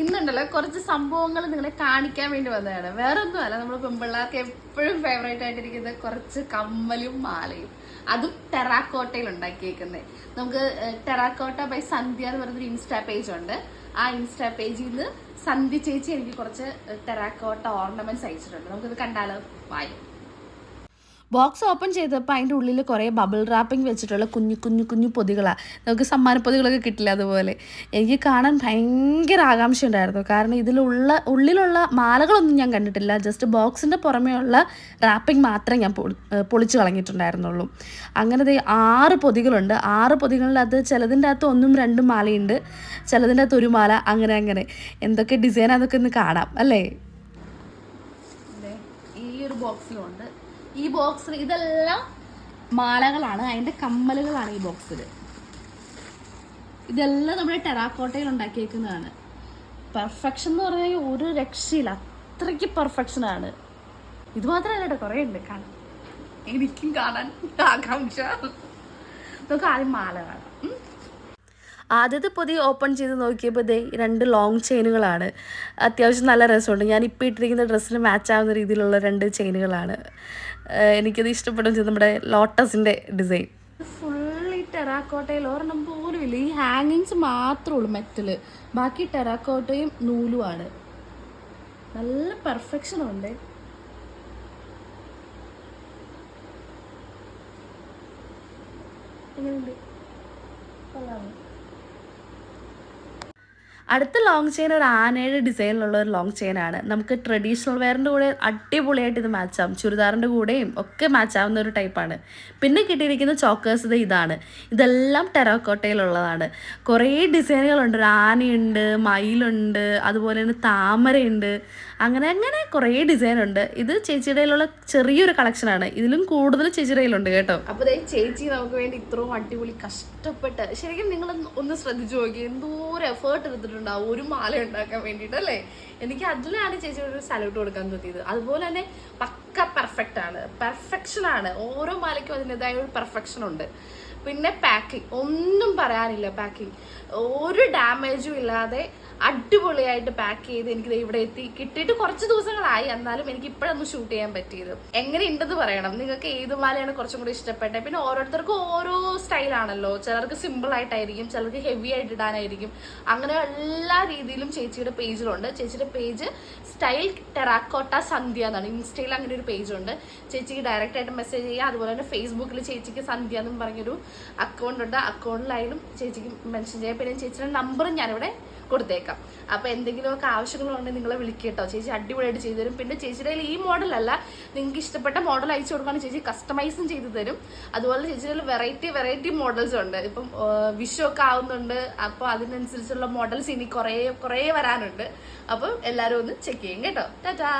ഇന്നുണ്ടല്ലോ കുറച്ച് സംഭവങ്ങൾ നിങ്ങളെ കാണിക്കാൻ വേണ്ടി വന്നതാണ്. വേറെ ഒന്നുമല്ല നമ്മൾ പെമ്പിള്ളേർക്ക് എപ്പോഴും ഫേവറേറ്റ് ആയിട്ടിരിക്കുന്ന കുറച്ച് കമ്മലും മാലയും. അതും ടെറാക്കോട്ടയിൽ ഉണ്ടാക്കിയേക്കുന്നത് നമുക്ക് ടെറാക്കോട്ട ബൈ സന്ധ്യ എന്ന് പറയുന്നൊരു ഇൻസ്റ്റാ പേജ് ഉണ്ട്. ആ ഇൻസ്റ്റാ പേജിൽ നിന്ന് സന്ധ്യ ചേച്ചി എനിക്ക് കുറച്ച് ടെറാക്കോട്ട ഓർണമെന്റ്സ് അയച്ചിട്ടുണ്ട്. നമുക്കിത് കണ്ടാലോ? വായി. ബോക്സ് ഓപ്പൺ ചെയ്തപ്പോൾ അതിന്റെ ഉള്ളിൽ കുറേ ബബിൾ റാപ്പിംഗ് വെച്ചിട്ടുള്ള കുഞ്ഞു കുഞ്ഞു കുഞ്ഞു പൊതികളാണ് നമുക്ക് സമ്മാന പൊതികളൊക്കെ കിട്ടില്ല അതുപോലെ. എനിക്ക് കാണാൻ ഭയങ്കര ആകാംക്ഷ ഉണ്ടായിരുന്നു. കാരണം ഇതിലുള്ള ഉള്ളിലുള്ള മാലകളൊന്നും ഞാൻ കണ്ടിട്ടില്ല. ജസ്റ്റ് ബോക്സിന്റെ പുറമേയുള്ള റാപ്പിംഗ് മാത്രമേ ഞാൻ പൊളിച്ചു കളഞ്ഞിട്ടുണ്ടായിരുന്നുള്ളൂ. അങ്ങനെ ദേ ആറ് പൊതികളുണ്ട്. ആറ് പൊതികളിനകത്ത് ചിലതിന്റെ അകത്ത് ഒന്നും രണ്ടും മാലയുണ്ട്. ചിലതിന്റെ അകത്ത് ഒരു മാല. അങ്ങനെ അങ്ങനെ. എന്തൊക്കെ ഡിസൈൻ അതൊക്കെ ഒന്ന് കാണാം. അല്ലേ? ഈ ഒരു ബോക്സിലുണ്ട് ഈ ബോക്സിൽ ഇതെല്ലാം മാലകളാണ്. അതിന്റെ കമ്മലുകളാണ് ഈ ബോക്സിൽ ഇതെല്ലാം നമ്മുടെ ടെറാക്കോട്ടയിൽ ഉണ്ടാക്കിയേക്കുന്നതാണ്. പെർഫെക്ഷൻ എന്ന് പറഞ്ഞാൽ ഒരു രക്ഷയില്ല. അത്രയ്ക്ക് പെർഫെക്ഷൻ ആണ്. ഇത് മാത്രമല്ല കേട്ടോ കുറേ ഉണ്ട്. കാണാൻ എനിക്കും കാണാൻ ആകാംക്ഷ. നമുക്ക് ആദ്യം മാല കാണാം. ആദ്യത്തെ പൊതി ഓപ്പൺ ചെയ്ത് നോക്കിയപ്പോൾ ദേ രണ്ട് ലോങ് ചെയിനുകളാണ് അത്യാവശ്യം നല്ല രസമുണ്ട്. ഞാൻ ഇപ്പോൾ ഇട്ടിരിക്കുന്ന ഡ്രസ്സിന് മാച്ച് ആവുന്ന രീതിയിലുള്ള രണ്ട് ചെയിനുകളാണ് എനിക്കത് ഇഷ്ടപ്പെടും ചെയ്തു. നമ്മുടെ ലോട്ടസിന്റെ ഡിസൈൻ ഫുള്ളി ടെറാക്കോട്ടയിൽ ഒരെണ്ണം പോലും ഇല്ല. ഈ ഹാങ്ങിങ്സ് മാത്രമേ ഉള്ളൂ മെറ്റൽ ബാക്കി ടെറാക്കോട്ടയും നൂലുമാണ് നല്ല പെർഫെക്ഷൻ ഉണ്ട്. എങ്ങനെയുണ്ട് കൊള്ളാമോ അടുത്ത ലോങ് ചെയിൻ ഒരു ആനയുടെ ഡിസൈനിലുള്ള ഒരു ലോങ് ചെയിൻ ആണ്. നമുക്ക് ട്രഡീഷണൽ വെയറിന്റെ കൂടെ അടിപൊളിയായിട്ട് ഇത് മാച്ച് ആവും. ചുരിദാറിന്റെ കൂടെയും ഒക്കെ മാച്ച് ആവുന്ന ഒരു ടൈപ്പാണ് പിന്നെ കിട്ടിയിരിക്കുന്ന ചോക്കേഴ്സ് ഇത് ഇതാണ്. ഇതെല്ലാം ടെറോക്കോട്ടയിലുള്ളതാണ് കുറേ ഡിസൈനുകളുണ്ട് ഒരു ആനയുണ്ട് മയിലുണ്ട് അതുപോലെ തന്നെ താമരയുണ്ട്. അങ്ങനെ അങ്ങനെ കുറേ ഡിസൈൻ ഉണ്ട്. ഇത് ചേച്ചിയുടെ കയ്യിലുള്ള ചെറിയൊരു കളക്ഷനാണ് ഇതിലും കൂടുതൽ ചേച്ചിയുടെ കയ്യിലുണ്ട് കേട്ടോ. അപ്പോൾ ചേച്ചി നമുക്ക് വേണ്ടി ഇത്രയും അടിപൊളി കഷ്ടപ്പെട്ട് ശരിക്കും നിങ്ങൾ ഒന്ന് ശ്രദ്ധിച്ചു നോക്കി എന്തോരം എഫേർട്ട് എടുത്തിട്ടുണ്ടാവും ഒരു മാല ഉണ്ടാക്കാൻ വേണ്ടിയിട്ട് അല്ലേ? എനിക്ക് അതിലാണ് ചേച്ചി ഒരു സല്യൂട്ട് കൊടുക്കാൻ തോന്നിയത് അതുപോലെ തന്നെ പക്ക പെർഫെക്റ്റ് ആണ്. പെർഫെക്ഷൻ ആണ്. ഓരോ മാലയ്ക്കും അതിന്റെതായ ഒരു പെർഫെക്ഷൻ ഉണ്ട്. പിന്നെ പാക്കിംഗ് ഒന്നും പറയാനില്ല പാക്കിംഗ് ഒരു ഡാമേജും ഇല്ലാതെ അടിപൊളിയായിട്ട് പാക്ക് ചെയ്ത് എനിക്ക് ഇവിടെ എത്തി. കിട്ടിയിട്ട് കുറച്ച് ദിവസങ്ങളായി. എന്നാലും എനിക്ക് ഇപ്പോഴൊന്ന് ഷൂട്ട് ചെയ്യാൻ പറ്റിയത്. എങ്ങനെ ഉണ്ടെന്ന് പറയണം. നിങ്ങൾക്ക് ഏത് മാലയാണ് കുറച്ചും കൂടി ഇഷ്ടപ്പെട്ടത്? പിന്നെ ഓരോരുത്തർക്കും ഓരോ സ്റ്റൈലാണല്ലോ ചിലർക്ക് സിമ്പിൾ ആയിട്ടായിരിക്കും ചിലർക്ക് ഹെവി ആയിട്ട് ഇടാനായിരിക്കും. അങ്ങനെ എല്ലാ രീതിയിലും ചേച്ചിയുടെ പേജിലുണ്ട്. ചേച്ചിയുടെ പേജ് സ്റ്റൈൽ ടെറാക്കോട്ട സന്ധ്യ എന്നാണ്. ഇൻസ്റ്റയിൽ അങ്ങനെ ഒരു പേജുണ്ട്. ചേച്ചിക്ക് ഡയറക്റ്റ് ആയിട്ട് മെസ്സേജ് ചെയ്യുക അതുപോലെ തന്നെ ഫേസ്ബുക്കിൽ ചേച്ചിക്ക് സന്ധ്യ എന്നും പറഞ്ഞൊരു അക്കൗണ്ട് ഉണ്ട്. അക്കൗണ്ടിലായാലും ചേച്ചിക്ക് മെൻഷൻ ചെയ്യാം. പിന്നെ ചേച്ചിയുടെ നമ്പറും ഞാനിവിടെ കൊടുത്തേക്കാം. അപ്പോൾ എന്തെങ്കിലുമൊക്കെ ആവശ്യങ്ങളുണ്ടെങ്കിൽ നിങ്ങളെ വിളിക്കുക കേട്ടോ ചേച്ചി അടിപൊളിയായിട്ട് ചെയ്തു തരും. പിന്നെ ചേച്ചിയുടെ ഈ മോഡലല്ല നിങ്ങൾക്ക് ഇഷ്ടപ്പെട്ട മോഡൽ അയച്ചു കൊടുക്കുകയാണെങ്കിൽ ചേച്ചി കസ്റ്റമൈസും ചെയ്തു തരും. അതുപോലെ ചേച്ചിയുടെ വെറൈറ്റി വെറൈറ്റി മോഡൽസ് ഉണ്ട്. ഇപ്പം വിഷു ഒക്കെ ആവുന്നുണ്ട്. അപ്പോൾ അതിനനുസരിച്ചുള്ള മോഡൽസ് ഇനി കുറേ കുറേ വരാനുണ്ട്. അപ്പം എല്ലാവരും ഒന്ന് ചെക്ക് ചെയ്യും കേട്ടോ. ടാറ്റാ.